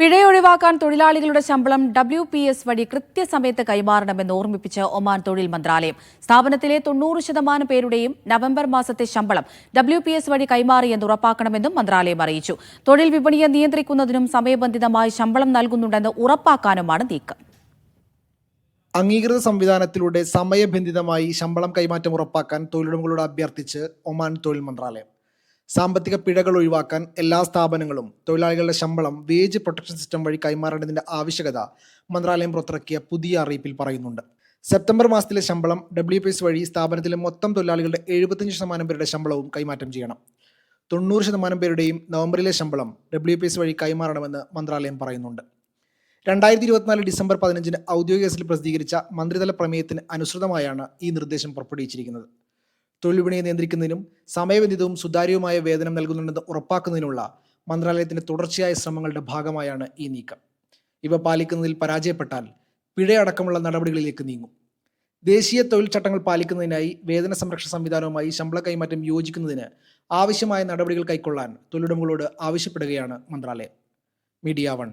പിഴയൊഴിവാക്കാൻ തൊഴിലാളികളുടെ ശമ്പളം W P S വഴി കൃത്യസമയത്ത് കൈമാറണമെന്ന് ഓർമ്മിപ്പിച്ച് ഒമാൻ തൊഴിൽ മന്ത്രാലയം. സ്ഥാപനത്തിലെ തൊണ്ണൂറ് ശതമാനം പേരുടെയും നവംബർ മാസത്തെ ശമ്പളം ഡബ്ല്യു പി എസ് വഴി കൈമാറിയെന്ന് ഉറപ്പാക്കണമെന്നും മന്ത്രാലയം അറിയിച്ചു. തൊഴിൽ വിപണിയെ നിയന്ത്രിക്കുന്നതിനും സമയബന്ധിതമായി ശമ്പളം നൽകുന്നുണ്ടെന്ന് ഉറപ്പാക്കാനുമാണ് നീക്കം. അംഗീകൃത സംവിധാനത്തിലൂടെ സമയബന്ധിതമായി ശമ്പളം കൈമാറ്റം ഉറപ്പാക്കാൻ തൊഴിലുടമകളോട് അഭ്യർത്ഥിച്ച് ഒമാൻ തൊഴിൽ മന്ത്രാലയം. സാമ്പത്തിക പിഴകൾ ഒഴിവാക്കാൻ എല്ലാ സ്ഥാപനങ്ങളും തൊഴിലാളികളുടെ ശമ്പളം വേജ് പ്രൊട്ടക്ഷൻ സിസ്റ്റം വഴി കൈമാറേണ്ടതിന്റെ ആവശ്യകത മന്ത്രാലയം പുറത്തിറക്കിയ പുതിയ അറിയിപ്പിൽ പറയുന്നുണ്ട്. സെപ്റ്റംബർ മാസത്തിലെ ശമ്പളം ഡബ്ല്യു പി എസ് വഴി സ്ഥാപനത്തിലെ മൊത്തം തൊഴിലാളികളുടെ എഴുപത്തഞ്ച് ശതമാനം പേരുടെ ശമ്പളവും കൈമാറ്റം ചെയ്യണം. തൊണ്ണൂറ് ശതമാനം പേരുടെയും നവംബറിലെ ശമ്പളം ഡബ്ല്യു പി എസ് വഴി കൈമാറണമെന്ന് മന്ത്രാലയം പറയുന്നുണ്ട്. രണ്ടായിരത്തി ഇരുപത്തിനാല് ഡിസംബർ പതിനഞ്ചിന് ഔദ്യോഗിക കേസിൽ പ്രസിദ്ധീകരിച്ച മന്ത്രിതല പ്രമേയത്തിന് അനുസൃതമായാണ് ഈ നിർദ്ദേശം പുറപ്പെടുവിച്ചിരിക്കുന്നത്. തൊഴിൽ വിപണിയെ നിയന്ത്രിക്കുന്നതിനും സമയബന്ധിതവും സുതാര്യവുമായ വേതനം നൽകുന്നുണ്ടെന്ന് ഉറപ്പാക്കുന്നതിനുള്ള മന്ത്രാലയത്തിന്റെ തുടർച്ചയായ ശ്രമങ്ങളുടെ ഭാഗമായാണ് ഈ നീക്കം. ഇവ പാലിക്കുന്നതിൽ പരാജയപ്പെട്ടാൽ പിഴയടക്കമുള്ള നടപടികളിലേക്ക് നീങ്ങും. ദേശീയ തൊഴിൽ ചട്ടങ്ങൾ പാലിക്കുന്നതിനായി വേതന സംരക്ഷണ സംവിധാനവുമായി ശമ്പള കൈമാറ്റം യോജിക്കുന്നതിന് ആവശ്യമായ നടപടികൾ കൈക്കൊള്ളാൻ തൊഴിലുടമകളോട് ആവശ്യപ്പെടുകയാണ് മന്ത്രാലയം. Media one.